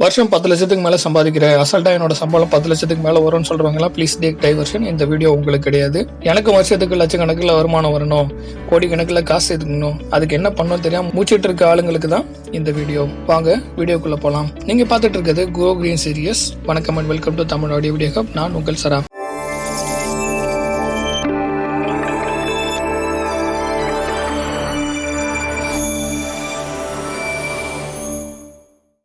வருஷம் பத்து லட்சத்துக்கு மேல சம்பாதிக்கிற அசல்ட்டா என்னோட சம்பளம் பத்து லட்சத்துக்கு மேல வரும்னு சொல்றவங்க ப்ளீஸ் டேக் டைவர்ஷன் இந்த வீடியோ உங்களுக்கு கிடையாது. எனக்கு வருஷத்துக்கு லட்சக்கணக்கில் வருமானம் வரணும். கோடிக்கணக்கில் காசு எடுக்கணும் அதுக்கு என்ன பண்ணணும் தெரியாம மூச்சிட்டு இருக்க ஆளுங்களுக்கு தான் இந்த வீடியோ வாங்க வீடியோக்குள்ள போலாம். நீங்க பார்த்துட்டு இருக்கிறது கோ கிரீன் சீரியஸ் வணக்கம் and welcome to Tamil audio video நான் உங்கள் சரா.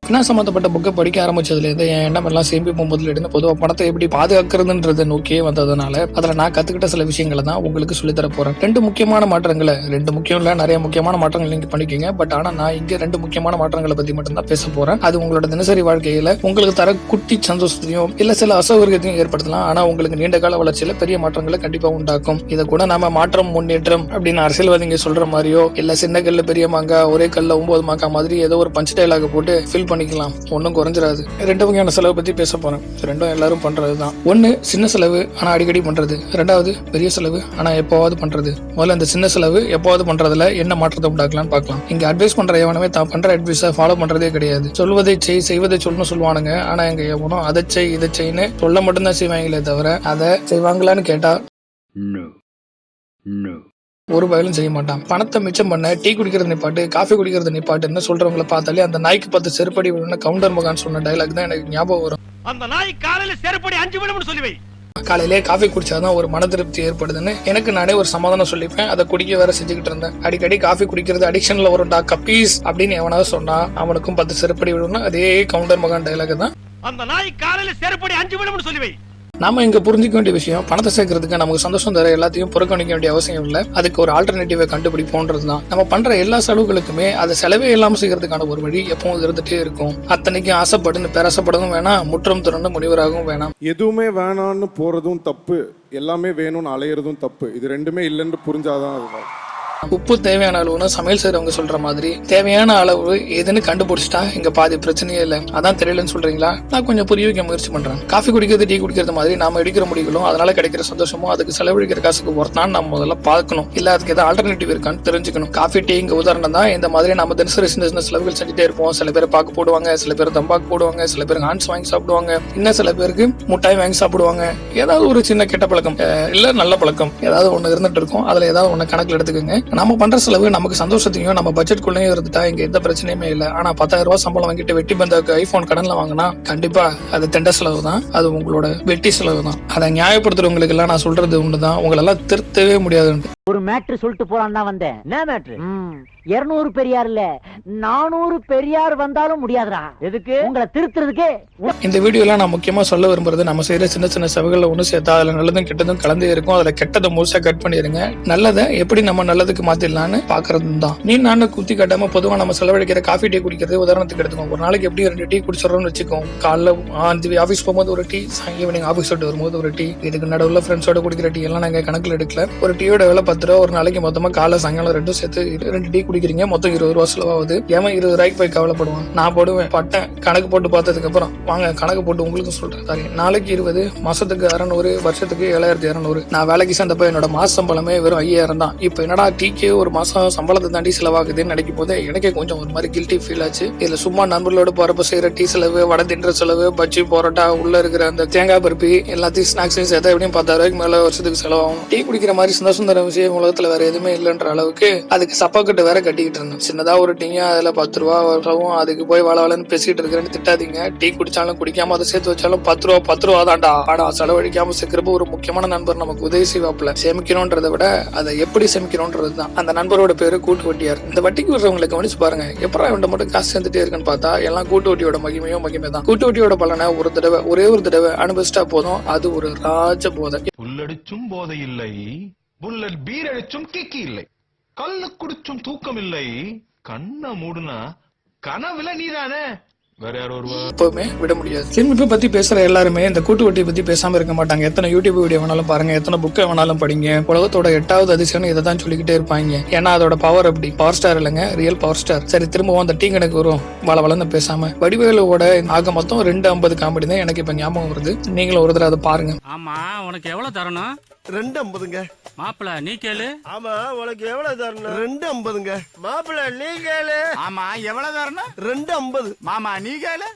ஃபினான்ஸ் சம்மந்தப்பட்ட புக்கை படிக்க ஆரம்பிச்சதுலேருந்து என் எண்ணம் எல்லாம் சேமிப்பு போகும்போதுலேருந்து பொதுவாக பணத்தை எப்படி பாதுகாக்கிறதுன்றத நோக்கியே வந்ததுனால அதில் நான் கற்றுக்கிட்ட சில விஷயங்களை தான் உங்களுக்கு சொல்லித்தர போகிறேன் ரெண்டு முக்கியமான மாற்றங்களை ரெண்டு முக்கியம் இல்லை நிறைய முக்கியமான மாற்றங்கள் நீங்கள் பண்ணிக்கோங்க. பட் ஆனால் நான் இங்கே ரெண்டு முக்கியமான மாற்றங்களை பற்றி மட்டும்தான் பேச போகிறேன் அது உங்களோட தினசரி வாழ்க்கையில் உங்களுக்கு தர குட்டி சந்தோஷத்தையும் இல்லை சில அசௌகரியத்தையும் ஏற்படுத்தலாம். ஆனால் உங்களுக்கு நீண்ட கால வளர்ச்சியில் பெரிய மாற்றங்களை கண்டிப்பாக உண்டாக்கும். இதை கூட நாம மாற்றம் முன்னேற்றம் அப்படின்னு அரசியல்வாதிங்க சொல்கிற மாதிரியோ இல்லை சின்ன கல்லு பெரிய மாங்கா ஒரே கல்ல ஒம்பது மாங்கா மாதிரி ஏதோ ஒரு பஞ்ச் டைலாக போட்டு ஃபில் பண்ணிக்கலாம். ஒன்றும் குறைஞ்சிடாது ரெண்டு வகையான செலவு பத்தி பேச போறேன். ரெண்டும் எல்லாரும் பண்றது தான் ஒன்னு சின்ன செலவு ஆனா அடிக்கடி பண்றது. ரெண்டாவது பெரிய செலவு ஆனா எப்போவாவது பண்றது. முதல்ல இந்த சின்ன செலவு எப்போவாது பண்றதுல என்ன மாற்றத்தை உண்டாக்கலாம்னு பார்க்கலாம். இங்க அட்வைஸ் பண்ற எவனுமே தான் பண்ற அட்வைஸை ஃபாலோ பண்றதே கிடையாது. சொல்வதை செய் செய்வதை சொல்லணும் சொல்லுவானுங்க. ஆனா எங்க எவனும் அதை செய் இதை செய்ன்னு சொல்ல மட்டும்தான் செய்வாங்களே தவிர அதை செய்வாங்களான்னு கேட்டா No. No. ஒரு பயலும் செய்ய மாட்டான். பணத்தை மிச்சம் பண்ண டீ குடிக்கிறது நிப்பாட்டு காஃபி குடிக்கிறது நிப்பாட்டுன்னு சொல்றவங்கள பார்த்தாலே அந்த நாய்க்கு பத்து செருப்படி விழுன்னு கவுண்டர் மகான் சொன்ன டைலாக் தான் எனக்கு ஞாபகம் வரும். அந்த நாய் காலையில செருப்படி அஞ்சு விடும்னு சொல்லி வை காலையிலே காஃபி குடிச்சாதான் ஒரு மன திருப்தி ஏற்படுதுன்னு எனக்கு நானே ஒரு சமாதானம் சொல்லிப்பேன். அதை குடிக்க வேற செஞ்சுக்கிட்டு இருந்தேன். அடிக்கடி காஃபி குடிக்கிறது அடிக்ஷன்ல வரும்டா கப்பீஸ் அப்படின்னு எவனாவது சொன்னா அவனுக்கும் பத்து செருப்படி விழும்னு அதே கவுண்டர் மகான் டைலாக் தான். அந்த நாய் காலையில செருப்படி அஞ்சு விடும்னு சொல்லி வை நாம இங்க புரிஞ்சுக்க வேண்டிய விஷயம் பணத்தை சேர்க்கறதுக்கு நமக்கு சந்தோஷம் தர எல்லாத்தையும் புறக்கணிக்க வேண்டிய அவசியம் இல்லை. அதுக்கு ஒரு ஆல்டர்னேட்டிவை கண்டுபிடிப்போன்றது தான் நம்ம பண்ற எல்லா செலவுகளுக்குமே அதை செலவே இல்லாம செய்யறதுக்கான ஒரு வழி எப்பவும் இருந்துட்டே இருக்கும். அத்தனைக்கும் ஆசைப்படுன்னு பேராசைப்படவும் வேணாம் முற்றம் திறந்து முனிவராகவும் வேணாம். எதுவுமே வேணான்னு போறதும் தப்பு. எல்லாமே வேணும்னு அலையிறதும் தப்பு. இது ரெண்டுமே இல்லைன்னு புரிஞ்சாதான் அதுதான் உப்பு தேவையான அளவுன்னு சமையல் செய்யறவங்க சொல்ற மாதிரி தேவையான அளவு எதுன்னு கண்டுபிடிச்சிட்டா எங்க பாதி பிரச்சனையே இல்லை. அதான் தெரியலன்னு சொல்றீங்களா? நான் கொஞ்சம் புரிய வைக்க முயற்சி பண்றேன். காஃபி குடிக்கிறது டீ குடிக்கிறது மாதிரி நாம எடுக்கிற முடிவுகளும் அதனால கிடைக்கிற சந்தோஷமும் அதுக்கு செலவழிக்கிற காசுக்கு ஒருத்தான் நம்ம முதல்ல பார்க்கணும். இல்ல அதுக்கு ஏதாவது ஆல்டர்னேட்டிவ் இருக்கான்னு தெரிஞ்சுக்கணும். காஃபி டீங்க உதாரணம் தான். இந்த மாதிரி நம்ம தினசரி சின்ன சின்ன செலவுகள் செஞ்சுட்டே இருப்போம். சில பேர் பாக்கு போடுவாங்க சில பேர் தம்பாக்கு போடுவாங்க சில பேர் ஹான்ஸ் வாங்கி சாப்பிடுவாங்க. இன்னும் சில பேருக்கு முட்டாய் வாங்கி சாப்பிடுவாங்க. ஏதாவது ஒரு சின்ன கெட்ட பழக்கம் இல்ல நல்ல பழக்கம். ஏதாவது ஒண்ணு இருந்துட்டு இருக்கும். அதுல ஏதாவது ஒண்ணு கணக்குல எடுத்துக்கோங்க. நம்ம பண்ற செலவு நமக்கு சந்தோஷத்தையும் நம்ம பட்ஜெட்குள்ளேயும் இருந்துட்டா இங்க எந்த பிரச்சனையுமே இல்ல. ஆனா பத்தாயிரம் ரூபாய் சம்பளம் வாங்கிட்டு வெட்டி பந்த ஐபோன் கடன்ல வாங்கினா கண்டிப்பா அது தெண்ட செலவு தான். அது உங்களோட வெட்டி செலவு தான். அதை நியாயப்படுத்துறவங்களுக்கு எல்லாம் நான் சொல்றது ஒண்ணுதான். உங்களெல்லாம் திருத்தவே முடியாது ஒரு மேட்ரு சொல்லிட்டு போலான்னு தான் வந்தேன். என்ன மேட்ரு இருநூறு பெரியார் இல்ல நானூறு பெரியார் வந்தாலும் முடியாதுடா. எதுக்கு? உங்களை திருத்துறதுக்கு இந்த வீடியோல நான் முக்கியமா சொல்ல விரும்புறது நம்ம செய்யற சின்ன சின்ன செலவுகளை ஒண்ணு சேர்த்தா அதுல நல்லதும் கெட்டதும் கலந்து இருக்கும். அதுல கெட்டதை முழுசா கட் பண்ணிருங்க நல்லதை எப்படி நம்ம நல்லதுக்கு மாத்திடலாம்னு பாக்குறது தான். நீ நானும் குத்தி காட்டாம பொதுவா நம்ம செலவழிக்கிற காஃபி டீ குடிக்கிறது உதாரணத்துக்கு எடுத்துக்கோங்க. ஒரு நாளைக்கு எப்படி ரெண்டு டீ குடிச்சிடறோம்னு வச்சுக்கோ காலைல ஆஃபீஸ் போகும்போது ஒரு டீ ஈவினிங் ஆஃபீஸ் விட்டு வரும்போது ஒரு டீ. இதுக்கு நடுவுல ஃப்ரெண்ட்ஸோட குடிக்கிற டீ எல்லாம் நாங்க கணக்குல எடுக்கல. ஒரு டீயோட விலை பத்து ரூபா ஒரு நாளைக்கு மொத்தமா காலை சாயங்காலம் ரெண்டும் சேர்த்து ரெண்டு டீ குடிக்கிறீங்க. மொத்தம் இருபது ரூபா செலவாகுது. ஏமா இருபது ரூபாய்க்கு போய் கவலைப்படுவான். நான் போடுவேன். பட்டேன் கணக்கு போட்டு பார்த்ததுக்கு அப்புறம் வாங்க கணக்கு போட்டு உங்களுக்கும் சொல்றேன். சாரி நாளைக்கு இருபது மாசத்துக்கு அறநூறு வருஷத்துக்கு ஏழாயிரத்தி இரநூறு நான் வேலைக்கு சேர்ந்தப்ப என்னோட மாச சம்பளமே வெறும் ஐயாயிரம் தான். இப்போ என்னடா டீக்கே ஒரு மாசம் சம்பளத்தை தாண்டி செலவாகுதுன்னு நினைக்கும் போது எனக்கே கொஞ்சம் ஒரு மாதிரி கில்ட்டி ஃபீல் ஆச்சு. இதுல சும்மா நண்பர்களோட போறப்ப செய்யற டீ செலவு வடை தின்ற செலவு பஜ்ஜி பரோட்டா உள்ள இருக்கிற அந்த தேங்காய் பருப்பி எல்லாத்தையும் ஸ்நாக்ஸையும் சேர்த்தா எப்படியும் பத்தாயிரம் ரூபாய்க்கு மேல வருஷத்துக்கு செலவாகும். டீ குடிக்கிற மாதிரி சுந்தர சுந்தர விஷயம் உலகத்துல வேற எதுவுமே இல்லைன்ற அளவுக்கு அதுக்கு சப்பாக்கட்டு வேற கட்டிக்கிட்டு இருந்தேன். சின்னதா ஒரு டீயா அதுல பத்து ரூபா வரவும் அதுக்கு போய் வள வளன்னு பேசிட்டு இருக்கிறேன்னு திட்டாதீங்க. டீ குடிச்சாலும் குடிக்காம அதை சேர்த்து வச்சாலும் பத்து ரூபா பத்து ரூபா தான்டா. ஆனா செலவழிக்காம சேர்க்கிறப்ப ஒரு முக்கியமான நண்பர் நமக்கு உதவி செய்வாப்புல. சேமிக்கணும்ன்றதை விட அதை எப்படி சேமிக்கணும்ன்றது தான் அந்த நண்பரோட பேரு கூட்டு வட்டியார். இந்த வட்டிக்கு வர்றவங்களை கவனிச்சு பாருங்க. எப்பறம் இவன் மட்டும் காசு சேர்ந்துட்டே இருக்குன்னு பார்த்தா எல்லாம் கூட்டு வட்டியோட மகிமையும் மகிமை தான் கூட்டு வட்டியோட பலனை ஒரு தடவை ஒரே ஒரு தடவை அனுபவிச்சிட்டா போதும். அது ஒரு ராஜ போதை. உள்ளடிச்சும் போதை இல்லை. புல்லட் பீர் அடிச்சும் கிக்கி இல்லை. கல்லு குடிச்சும் தூக்கம் இல்லை கண்ண மூடுனா கனவுல நீதானே? வேற யாரோ ஒருவா எப்பவுமே விட முடியாது. சேமிப்பை பத்தி பேசுற எல்லாருமே இந்த கூட்டு வட்டியை பத்தி பேசாம இருக்க மாட்டாங்க. எத்தனை யூடியூப் வீடியோ வேணாலும் பாருங்க எத்தனை புக்கை வேணாலும் படிங்க. உலகத்தோட எட்டாவது அதிசயம் இதை தான் சொல்லிக்கிட்டே இருப்பாங்க. ஏன்னா அதோட பவர் அப்படி. பவர் ஸ்டார் இல்லைங்க ரியல் பவர் ஸ்டார் சரி திரும்பவும் அந்த டீ கணக்கு வரும் வள வளர்ந்து பேசாம. வடிவேலுவோட ஆக மொத்தம் ரெண்டு ஐம்பது காமெடி தான் எனக்கு இப்ப ஞாபகம் வருது. நீங்களும் ஒரு தடவை அதை பாருங்க. ஆமா உனக்கு எவ்வளவு தரணும்? ரெண்டு ஐம்பதுங்க. மாப்பிள நீ கேளு. ஆமா உனக்கு எவ்வளவு தரணும்? ரெண்டு ஐம்பதுங்க. மாப்பிள்ள நீ கேளு. ஆமா எவ்வளவு தரணும்? ரெண்டு ஐம்பது. மாமா நீ கேளு.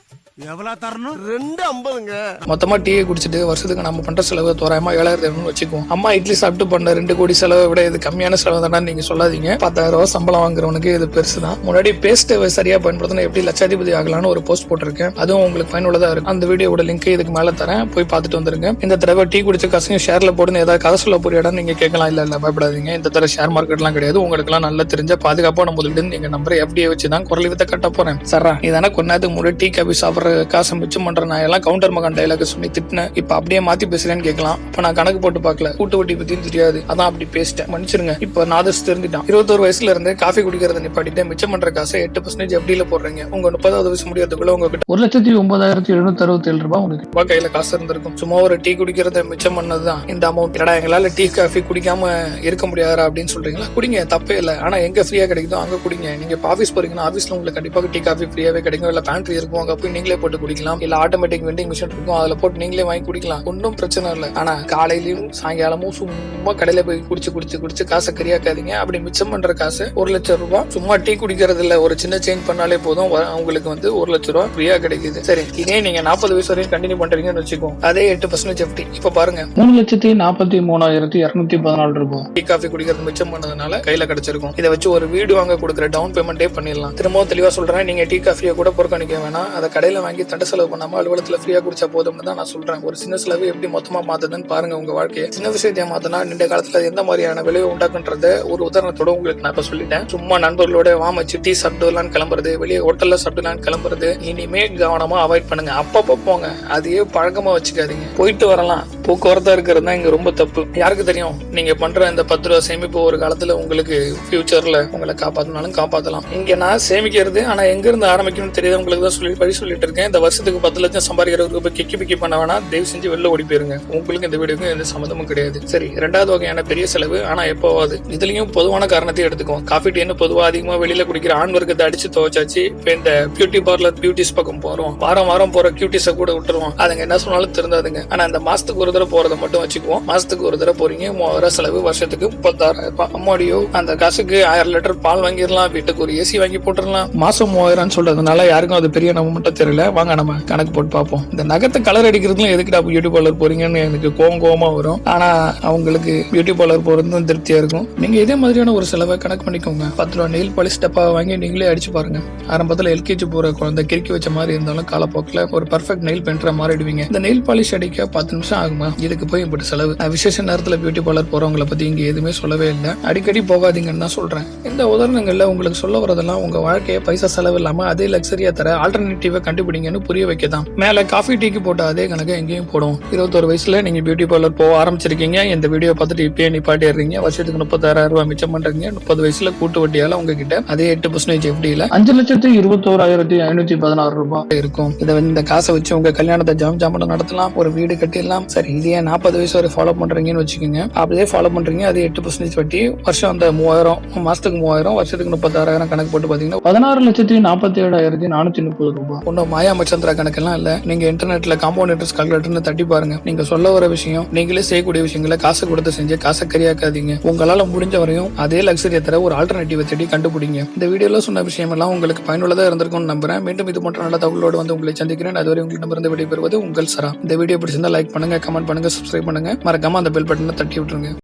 எவ்வளவு தரணும்? ரெண்டு ஐம்பதுங்க. மொத்தமா டீயை குடிச்சிட்டு வருஷத்துக்கு நம்ம பண்ற செலவு தோராயமா ஏழாயிரத்தி ஐநூறு வச்சுக்குவோம். அம்மா இட்லி சாப்பிட்டு பண்ண ரெண்டு கோடி செலவை விட இது கம்மியான செலவு தானே நீங்க சொல்லாதீங்க. பத்தாயிரம் ரூபாய் சம்பளம் வாங்குறவனுக்கு இது பெருசு தான் முன்னாடி பேஸ்ட் சரியா பயன்படுத்தினா எப்படி லட்சாதிபதி ஆகலாம்னு ஒரு போஸ்ட் போட்டிருக்கேன். அதுவும் உங்களுக்கு பயனுள்ளதா இருக்கும். அந்த வீடியோட லிங்க் இதுக்கு மேல தரேன். போய் பார்த்துட்டு வந்துருங்க. இந்த தடவை டீ குடிச்ச காசையும் ஷேர்ல போடுன்னு ஏதாவது கதை சொல்ல போறியாடான்னு நீங்க கேட்கலாம். இல்ல இல்ல பயப்படாதீங்க. இந்த தடவை ஷேர் மார்க்கெட்லாம் கிடையாது. உங்களுக்கு எல்லாம் நல்லா தெரிஞ்ச பாதுகாப்பான முதலீடு நீங்க நம்புற எப்படியே வச்சு தான் குரல் வித்த கட்ட போறேன். சரா இதானே கொஞ்ச நேரத்துக்கு முன்னாடி டீ காபி சாப்பிடுற காசை மிச்சம் பண்ற நான் எல்லாம் கவுண்டர் மகன் டைலாக் சொல்லி திட்டினேன். இப்ப அப்படியே மாத்தி பேசுறேன்னு கேட்கலாம். இப்ப நான் கணக்கு போட்டு பார்க்கல. கூட்டு வட்டி பத்தியும் தெரியாது. அதான் அப்படி பேசிட்டேன். மன்னிச்சிருங்க. இப்ப நாதஸ் தெரிஞ்சுட்டான் இருபத்தோரு வயசுல இருந்து காஃபி குடிக்கிறத நிப்பாட்டிட்டு மிச்சம் பண்ற காசை எட்டு பர்சன்டேஜ் எப்படியில போடுறீங்க. உங்க முப்பதாவது வயசு முடியறதுக்குள்ள உங்ககிட்ட ஒரு லட்சத்தி ஒன்பதாயிரத்தி எழுநூத்தி அறுபத்தி ஏழு ரூபாய் உங்களுக்கு ரூபாய் கையில காசு இருந்திருக்கும். சும்மா ஒரு டீ குடிக்கிறத மிச்சம் பண்ணதுதான். இந்த அமௌண்ட் என்னடா எங்களால டீ காஃபி குடிக்காம இருக்க முடியாதா அப்படின்னு சொல்றீங்களா? குடிங்க தப்பே இல்லை. ஆனா எங்க ஃப்ரீயா கிடைக்குதோ அங்க குடிங்க. நீங்க ஆஃபீஸ் போறீங்கன்னா ஆஃபீஸ்ல உங்களுக்கு கண்டிப்பாக டீ காஃபி ஃப்ரீயாவே கிடைக்கும். இல்ல பேண்ட்ரி இருக்கும். அங்க போய் நீங்களே போட்டு குடிக்கலாம். இல்ல ஆட்டோமேட்டிக் வெண்டிங் மிஷின் இருக்கும் அதுல போட்டு நீங்களே வாங்கி குடிக்கலாம். ஒன்றும் பிரச்சனை இல்லை. ஆனா காலையிலயும் சாயங்காலமும் சும்மா கடையில போய் குடிச்சு குடிச்சு குடிச்சு காசை கரியாக்காதீங்க. அப்படி மிச்சம் பண்ற காசு ஒரு லட்சம் ரூபாய் சும்மா டீ குடிக்கிறது இல்ல. ஒரு சின்ன சேஞ்ச் பண்ணாலே போதும். உங்களுக்கு வந்து ஒரு லட்சம் ரூபாய் ஃப்ரீயா கிடைக்குது. சரி இதே நீங்க நாற்பது வயசு வரையும் கண்டினியூ பண்றீங்கன்னு வச்சுக்கோ. அதே எட்டு பர்சன்டேஜ் எஃப்டி இப்ப பாருங்க. மூணு லட்சத்தி நாற்பத்தி மூணாயிரத்தி இருநூத்தி பதினாலு ரூபாய். டீ காஃபி குடிக்கிறது மிச்சம் பண்ணதுனால கையில கிடைச்சிருக்கும். இதை வச்சு ஒரு வீடு வாங்க கொடுக்குற டவுன் பேமெண்ட்டே பண்ணிடலாம். திரும்பவும் தெளிவா சொல்றேன். நீங்க டீ காஃபியை கூட புறக்கணிக்க வேணாம். அதை கடையில வாங்கி தண்ட செலவு பண்ணாம அலுவலகத்துல ஃப்ரீயா குடிச்சா போதும்னு தான் நான் சொல்றேன். ஒரு சின்ன செலவு எப்படி மொத்தமா மாத்துதுன்னு பாருங்க உங்க வாழ்க்கையை. சின்ன விஷயத்தை மாத்தினா நீண்ட காலத்துல எந்த மாதிரியான விளைவு உண்டாக்குன்றத ஒரு உதாரணத்தோட உங்களுக்கு நான் இப்ப சொல்லிட்டேன். சும்மா நண்பர்களோட வாமச்சு டீ சாப்பிட்டுலான்னு கிளம்புறது வெளியே ஹோட்டல்ல சாப்பிட்டுலான்னு கிளம்புறது இனிமே கவனமா அவாய்ட் பண்ணுங்க. அப்பப்போ போங்க. அதையே பழக்கமா வச்சுக்காதீங்க. போயிட்டு வரலாம். போக்குவரத்தா இருக்கிறது தான் இங்க ரொம்ப தப்பு. யாருக்கு தெரியும்? நீங்க பண்ற இந்த பத்து ரூபா சேமிப்பு ஒரு காலத்துல உங்களுக்கு ஃபியூச்சர்ல உங்களை காப்பாத்தினாலும் காப்பாத்தலாம். இங்க நான் சேமிக்கிறது ஆனா எங்க இருந்து ஆரம்பிக்கணும்னு தெரியாது உங்களுக்கு தான் சொல்லி வழி சொல்லிட்டு இருக்கேன். இந்த வருஷத்துக்கு பத்து லட்சம் சம்பாதிக்கிறவருக்கு போய் கிக்கி பிக்கி பண்ண வேணா தயவு செஞ்சு வெளில ஓடி போயிருங்க. உங்களுக்கு இந்த வீடுக்கும் எந்த சம்மந்தமும் கிடையாது. சரி ரெண்டாவது வகையான பெரிய செலவு ஆனா எப்போவாது இதுலயும் பொதுவான காரணத்தை எடுத்துக்குவோம். காஃபி டீன்னு பொதுவா அதிகமா வெளியில குடிக்கிற ஆண் வர்க்கத்தை அடிச்சு துவச்சாச்சு. இப்போ இந்த பியூட்டி பார்லர் பியூட்டிஸ் பக்கம் போறோம். வாரம் வாரம் போற கியூட்டிஸ கூட விட்டுருவோம். அதுங்க என்ன சொன்னாலும் திருந்தாதுங்க. ஆனா அந்த மாசத்துக்கு ஒரு தடவை போறதை மட்டும் வச்சுக்குவோம். மாசத்துக்கு ஒரு தடவை போறீங்க. மூவாயிரம் செலவு வருஷத்துக்கு முப்பத்தாயிரம் ரூபாய். அம்மாடியோ அந்த காசுக்கு ஆயிரம் லிட்டர் பால் வாங்கிடலாம். வீட்டுக்கு ஒரு ஏசி வாங்கி போட்டுடலாம். மாசம் மூவாயிரம் சொல்றதுனால யாருக்கும் அது பெரிய நம்ம மட்டும் தெரியல. வாங்க நம்ம கணக்கு போட்டு பார்ப்போம். இந்த நகத்தை கலர் அடிக்கிறதுல எதுக்குடா பியூட்டி பார்லர் போறீங்கன்னு எனக்கு கோவம் கோவமா வரும். ஆனா அவங்களுக்கு பியூட்டி பார்லர் போறதும் திருப்தியா இருக்கும். நீங்க இதே மாதிரியான ஒரு செலவை கணக்கு பண்ணிக்கோங்க. பத்து ரூபா நெயில் பாலிஷ் டப்பா வாங்கி நீங்களே அடிச்சு பாருங்க. ஆரம்பத்துல எல்கேஜி போற குழந்தை கிறுக்கி வச்ச மாதிரி இருந்தாலும் காலப்போக்கில் ஒரு பர்ஃபெக்ட் நெயில் பெயிண்டரா மாறிடுவீங்க. இந்த நெயில் பாலிஷ் அடிக்க பத்து நிமிஷம் ஆகுமா? இதுக்கு போய் இப்படி செலவு. நான் விசேஷ நேரத்தில் பியூட்டி பார்லர் போறவங்களை பத்தி இங்க எதுவுமே சொல்லவே இல்லை. அடிக்கடி போகாதீங்கன்னு தான் சொல்றேன். இந்த உதாரணங்கள்ல உங்களுக்கு சொல்ல வரதெல்லாம் உங்க வாழ்க்கையை பைசா செலவு இல்லாம அதே லக்ஸரியா தர ஆல்டர்னேட்டிவை கண்டுபிடிங்கன்னு புரிய வைக்க தான் மேல காஃபி டீக்கு போட்ட அதே கணக்கு எங்கேயும் போடும் இருபத்தொரு வயசுல நீங்க பியூட்டி பார்லர் போக ஆரம்பிச்சிருக்கீங்க. இந்த வீடியோ பார்த்துட்டு இப்பயே நிப்பாட்டிடுறீங்க. வருஷத்துக்கு முப்பத்தாறாயிரம் ரூபாய் மிச்சம் பண்றீங்க. முப்பது வயசுல கூட்டு வட்டியால உங்ககிட்ட அதே எட்டு பர்சன்டேஜ் எஃப்டியில அஞ்சு லட்சத்து இருபத்தோராயிரத்தி ஐநூத்தி பதினாறு ரூபாய் இருக்கும். இதை இந்த காசை வச்சு உங்க கல்யாணத்தை ஜாம் ஜாமடம் நடத்தலாம். ஒரு வீடு கட்டிடலாம். சரி இதே நாற்பது வயசு வரை ஃபாலோ பண்றீங்கன்னு வச்சுக்கோங்க. அப்படியே ஃபாலோ பண்றீங்க. அது எட்டு பர்சன்டேஜ் வட்டி. வருஷம் அந்த மூவாயிரம் மாசத்துக்கு மூவாயிரம் வருஷத்துக்கு முப்பத்தாறாயிரம் கணக்கு போட்டு பாத்தீங்கன்னா பதினாறு லட்சத்தி நாற்பத்தி ஏழாயிரத்தி நானூத்தி முப்பது ரூபாய். ஒன்றும் மாயா மச்சந்திரா கணக்கெல்லாம் இல்ல. நீங்க இன்டர்நெட்ல காம்பவுண்ட் இன்ட்ரெஸ்ட் கால்குலேட்டர்னு தட்டி பாருங்க. நீங்க சொல்ல வர விஷயம் நீங்களே செய்யக்கூடிய விஷயங்களை காசு கொடுத்து செஞ்சு காசை கரியாக்காதீங்க உங்களால முடிஞ்ச வரையும் அதே லக்ஸரியை தர ஒரு ஆல்டர்னேட்டிவ் தேடி கண்டுபிடிங்க. இந்த வீடியோல சொன்ன விஷயம் எல்லாம் உங்களுக்கு பயனுள்ளதா இருந்திருக்கும்னு நம்புறேன். மீண்டும் இது போன்ற நல்ல தகவலோடு வந்து உங்களை சந்திக்கிறேன். அதுவரை உங்களிடமிருந்து விடைபெறுவது உங்கள் சரா. இந்த வீடியோ பிடிச்சிருந்தா லைக் பண்ணுங்க கமெண்ட் பண்ணுங்க சப்ஸ்கிரைப் பண்ணுங்க. மறக்காம அந்த பெல் பட்டனை தட்டி விட்டுருங்க.